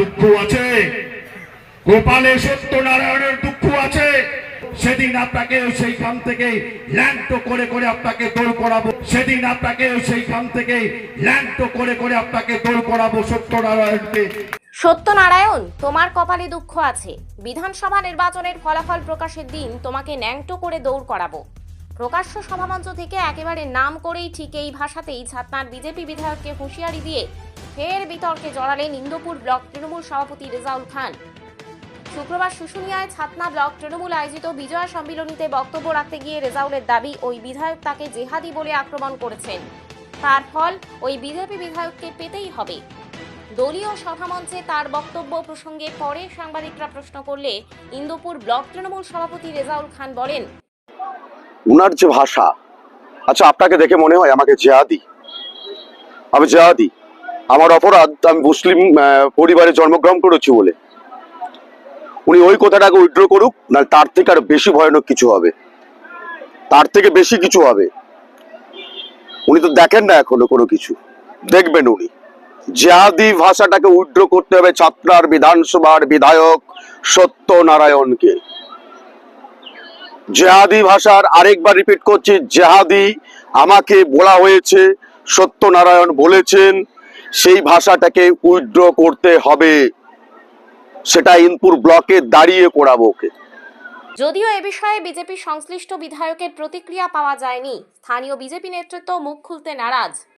দুঃখ আছে। গোপালে সত্যনারায়ণের দুঃখ আছে। সেদিন আপনাকে সেইখান থেকে ল্যান্ড করে করে আপনাকে দৌড় করাবো। সেদিন আপনাকে সেইখান থেকে ল্যান্ড করে করে আপনাকে দৌড় করাবো সত্যনারায়ণকে। সত্যনারায়ণ, তোমার কপালে দুঃখ আছে। বিধানসভা নির্বাচনের ফলাফল প্রকাশের দিন তোমাকে ন্যাংটো করে দৌড় করাবো। প্রকাশ্য সভামঞ্চ থেকে একেবারে নাম করেই ঠিক এই ভাষাতেই ছাতনার বিজেপি বিধায়ককে হুঁশিয়ারি দিয়ে ফের বিতর্কে জড়ালেন ইন্দোপুর ব্লক তৃণমূল সভাপতি রেজাউল খান। শুক্রবার শুশুনিয়ায় ছাতনা ব্লক তৃণমূল আয়োজিত বিজয়া সম্মিলনীতে বক্তব্য রাখতে গিয়ে রেজাউলের দাবি, ওই বিধায়ক তাকে জেহাদি বলে আক্রমণ করেছেন। তার ফল ওই বিজেপি বিধায়ককে পেতেই হবে। দলীয় সভামঞ্চে তার বক্তব্য প্রসঙ্গে পরে সাংবাদিকরা প্রশ্ন করলে ইন্দোপুর ব্লক তৃণমূল সভাপতি রেজাউল খান বলেন, উনার যে ভাষা আচ্ছা আপনাকে দেখে মনে হয় আমাকে জেহাদি? আমি জেহাদি? আমার অপরাধ, আমি মুসলিম পরিবারে জন্মগ্রহণ করেছি বলে। উনি ওই কথাটাকে উইথড্র করুক না তার থেকে আরও বেশি ভয়ানক কিছু হবে। তার থেকে বেশি কিছু হবে। উনি তো দেখেন না এখনও কোনো কিছু। দেখবেন উনি। জেহাদি ভাষাটাকে উইথড্র করতে হবে ছাত্রার, বিধানসভার বিধায়ক সত্যনারায়ণকে। জেহাদি ভাষার আরেকবার রিপিট করছি জেহাদি আমাকে বলা হয়েছে, সত্যনারায়ণ বলেছেন সেই ভাষাটাকে উইথড্র করতে হবে। সেটা ইনপুর ব্লকে দাঁড়িয়ে করাবো ওকে। যদিও এ বিষয়ে বিজেপি সংশ্লিষ্ট বিধায়কের প্রতিক্রিয়া পাওয়া যায়নি, স্থানীয় বিজেপি নেতৃত্ব মুখ খুলতে নারাজ।